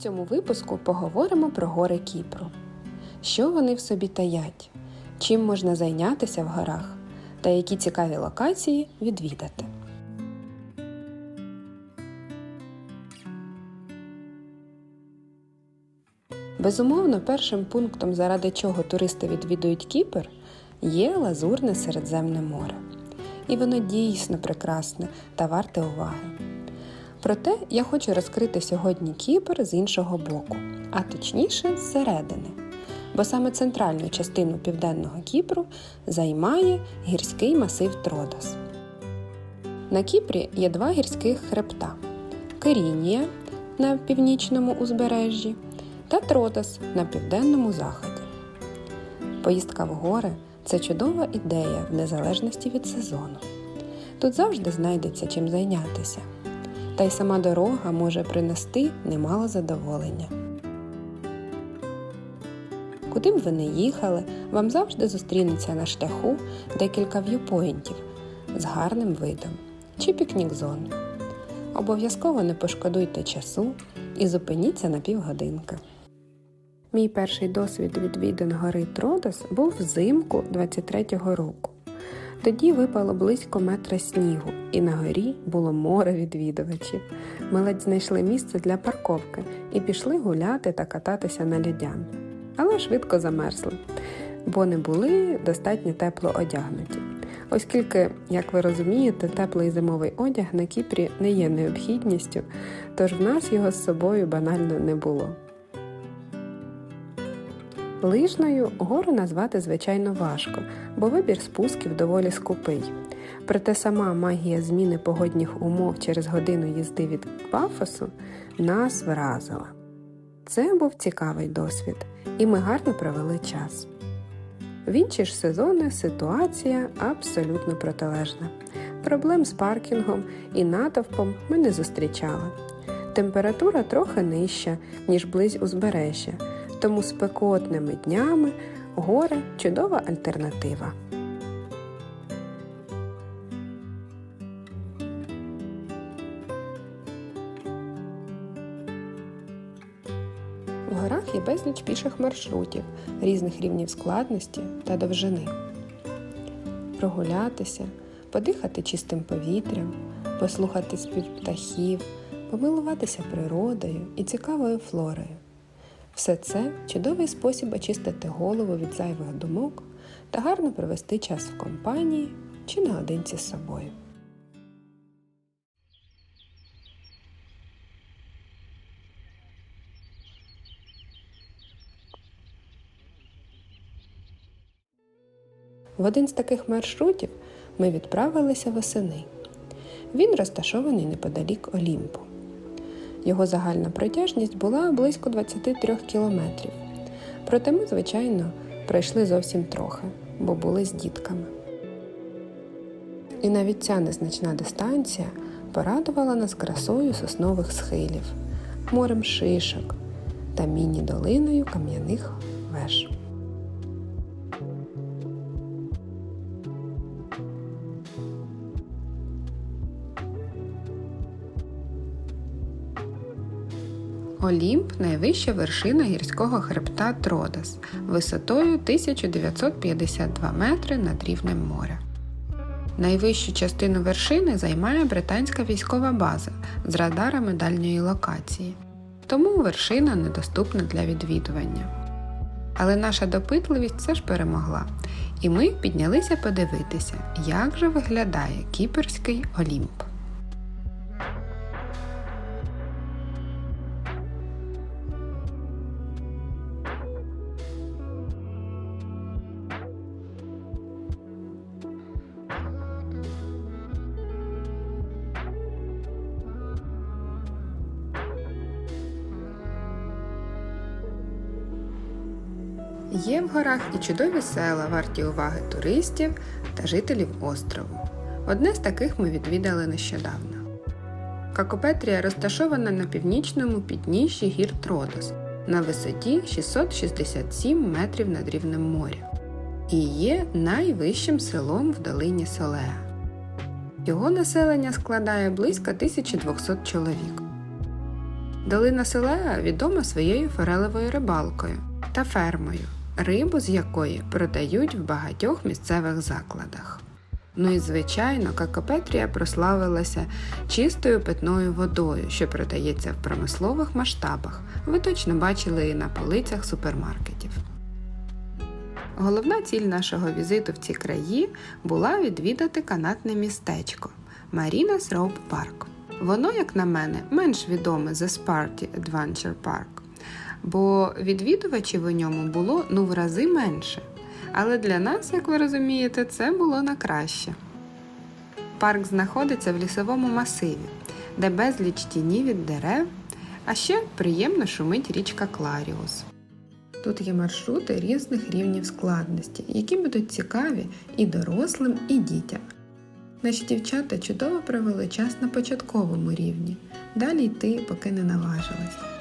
цьому випуску поговоримо про гори Кіпру. Що вони в собі таять, чим можна зайнятися в горах та які цікаві локації відвідати. Безумовно, першим пунктом, заради чого туристи відвідують Кіпр, є Лазурне Середземне море. І воно дійсно прекрасне та варте уваги. Проте я хочу розкрити сьогодні Кіпр з іншого боку, а точніше зсередини. Бо саме центральну частину південного Кіпру займає гірський масив Тродос. На Кіпрі є два гірських хребта Керінія на північному узбережжі та Тродос на південному заході. Поїздка в гори це чудова ідея в незалежності від сезону. Тут завжди знайдеться чим зайнятися та й сама дорога може принести немало задоволення. Куди б ви не їхали, вам завжди зустрінеться на шляху декілька в'юпоінтів з гарним видом чи пікнік-зон. Обов'язково не пошкодуйте часу і зупиніться на півгодинки. Мій перший досвід відвідин гори Тродос був взимку 23-го року. Тоді випало близько метра снігу, і на горі було море відвідувачів. Ми ледь знайшли місце для парковки і пішли гуляти та кататися на льодян. Але швидко замерзли, бо не були достатньо тепло одягнуті. Оскільки, як ви розумієте, теплий зимовий одяг на Кіпрі не є необхідністю, тож в нас його з собою банально не було. Лижною гору назвати звичайно важко, бо вибір спусків доволі скупий. Проте сама магія зміни погодних умов через годину їзди від Пафосу нас вразила. Це був цікавий досвід, і ми гарно провели час. В інші ж сезони ситуація абсолютно протилежна. Проблем з паркінгом і натовпом ми не зустрічали. Температура трохи нижча, ніж близь узбережжя тому спекотними днями горе чудова альтернатива. В горах є безліч піших маршрутів різних рівнів складності та довжини. Прогулятися, подихати чистим повітрям, послухати спів птахів, помилуватися природою і цікавою флорою. Все це чудовий спосіб очистити голову від зайвих думок та гарно провести час в компанії чи наодинці з собою. В один з таких маршрутів ми відправилися восени. Він розташований неподалік Олімпу. Його загальна протяжність була близько 23 кілометрів. Проте ми, звичайно, пройшли зовсім трохи, бо були з дітками. І навіть ця незначна дистанція порадувала нас красою соснових схилів, морем шишок та міні-долиною кам'яних веж. Олімп найвища вершина гірського хребта Тродос висотою 1952 метри над рівнем моря. Найвищу частину вершини займає британська військова база з радарами дальньої локації, тому вершина недоступна для відвідування. Але наша допитливість все ж перемогла, і ми піднялися подивитися, як же виглядає Кіперський Олімп. Є в горах і чудові села, варті уваги туристів та жителів острову. Одне з таких ми відвідали нещодавно. Какопетрія розташована на північному підніжжі гір Тродос на висоті 667 метрів над рівнем моря і є найвищим селом в долині Солеа. Його населення складає близько 1200 чоловік. Долина Селеа відома своєю форелевою рибалкою та фермою, рибу з якої продають в багатьох місцевих закладах. Ну і звичайно, Какопетрія прославилася чистою питною водою, що продається в промислових масштабах. Ви точно бачили її на полицях супермаркетів. Головна ціль нашого візиту в ці краї була відвідати канатне містечко Marinas Rope Park. Воно, як на мене, менш відоме за Sparty Adventure Park, бо відвідувачів у ньому було ну в рази менше. Але для нас, як ви розумієте, це було на краще. Парк знаходиться в лісовому масиві, де безліч тіні від дерев, а ще приємно шумить річка Кларіус. Тут є маршрути різних рівнів складності, які будуть цікаві і дорослим, і дітям. Наші дівчата чудово провели час на початковому рівні, далі йти, поки не наважились.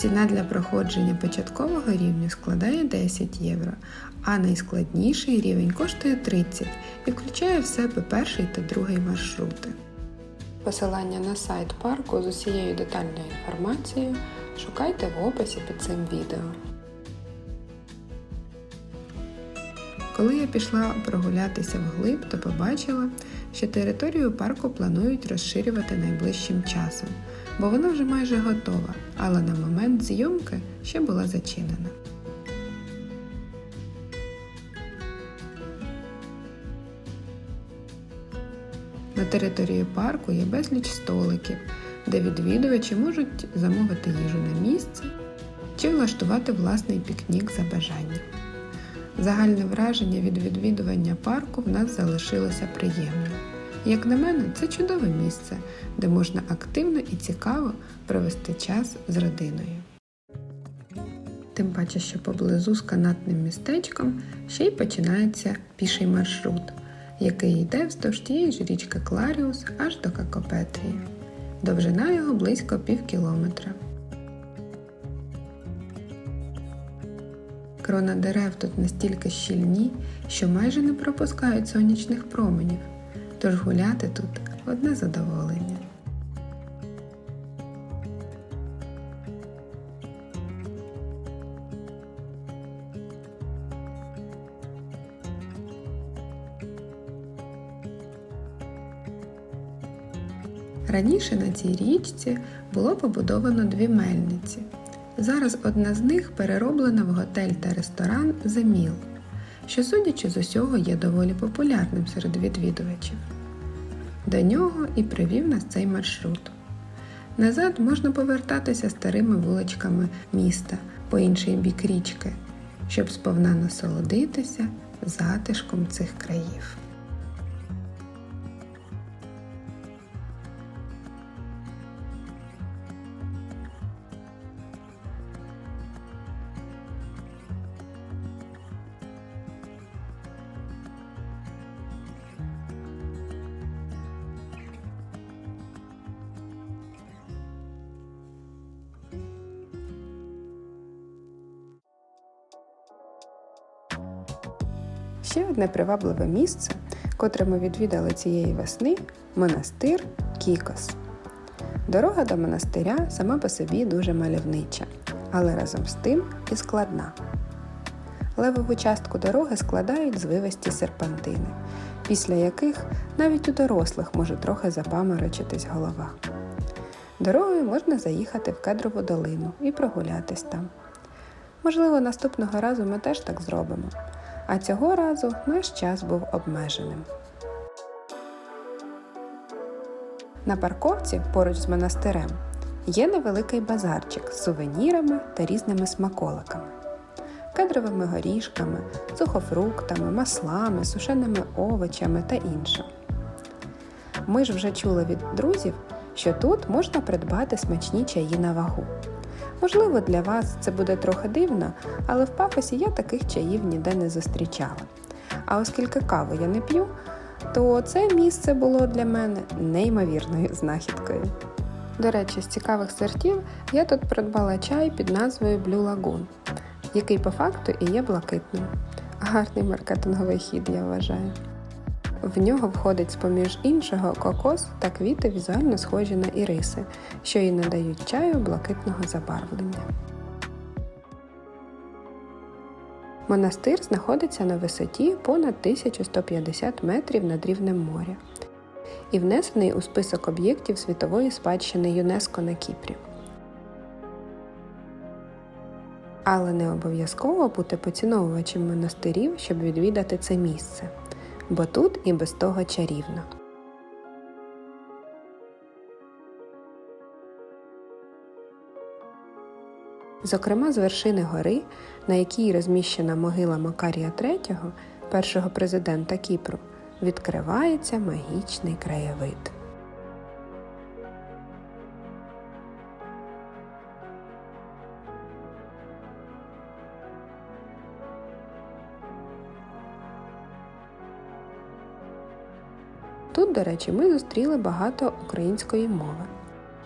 Ціна для проходження початкового рівня складає 10 євро, а найскладніший рівень коштує 30 і включає в себе перший та другий маршрути. Посилання на сайт парку з усією детальною інформацією шукайте в описі під цим відео. Коли я пішла прогулятися вглиб, то побачила, що територію парку планують розширювати найближчим часом, бо вона вже майже готова, але на момент зйомки ще була зачинена. На території парку є безліч столиків, де відвідувачі можуть замовити їжу на місці чи влаштувати власний пікнік за бажанням. Загальне враження від відвідування парку в нас залишилося приємним. Як на мене, це чудове місце, де можна активно і цікаво провести час з родиною. Тим паче, що поблизу з канатним містечком ще й починається піший маршрут, який йде вздовж тієї ж річки Кларіус аж до Какопетрії. Довжина його близько пів кілометра. Крона дерев тут настільки щільні, що майже не пропускають сонячних променів, тож гуляти тут одне задоволення. Раніше на цій річці було побудовано дві мельниці. Зараз одна з них перероблена в готель та ресторан Mill, що, судячи з усього, є доволі популярним серед відвідувачів. До нього і привів нас цей маршрут. Назад можна повертатися старими вуличками міста по інший бік річки, щоб сповна насолодитися затишком цих країв. Ще одне привабливе місце, котре ми відвідали цієї весни монастир Кікос. Дорога до монастиря сама по собі дуже мальовнича, але разом з тим і складна. Левову частку дороги складають звивисті серпантини, після яких навіть у дорослих може трохи запаморочитись голова. Дорогою можна заїхати в кедрову долину і прогулятись там. Можливо, наступного разу ми теж так зробимо. А цього разу наш час був обмеженим. На парковці поруч з монастирем є невеликий базарчик з сувенірами та різними смаколиками, кедровими горішками, сухофруктами, маслами, сушеними овочами та іншим. Ми ж вже чули від друзів, що тут можна придбати смачні чаї на вагу. Можливо, для вас це буде трохи дивно, але в пафосі я таких чаїв ніде не зустрічала. А оскільки каву я не п'ю, то це місце було для мене неймовірною знахідкою. До речі, з цікавих сортів я тут придбала чай під назвою Blue Lagoon, який по факту і є блакитним. Гарний маркетинговий хід, я вважаю. В нього входить з-поміж іншого кокос та квіти візуально схожі на іриси, що й надають чаю блакитного забарвлення. Монастир знаходиться на висоті понад 1150 метрів над рівнем моря і внесений у список об'єктів світової спадщини ЮНЕСКО на Кіпрі. Але не обов'язково бути поціновувачем монастирів, щоб відвідати це місце, бо тут і без того чарівно. Зокрема, з вершини гори, на якій розміщена могила Макарія III, першого президента Кіпру, відкривається магічний краєвид. До речі, ми зустріли багато української мови.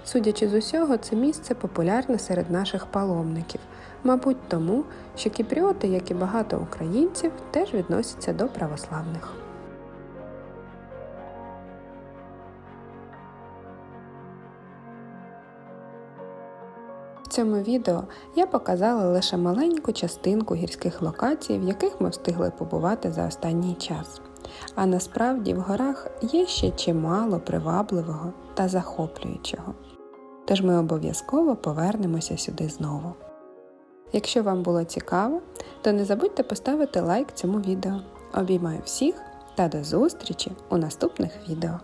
Судячи з усього, це місце популярне серед наших паломників, мабуть, тому, що кіпріоти, як і багато українців, теж відносяться до православних. В цьому відео я показала лише маленьку частинку гірських локацій, в яких ми встигли побувати за останній час. А насправді в горах є ще чимало привабливого та захоплюючого. Тож ми обов'язково повернемося сюди знову. Якщо вам було цікаво, то не забудьте поставити лайк цьому відео. Обіймаю всіх та до зустрічі у наступних відео.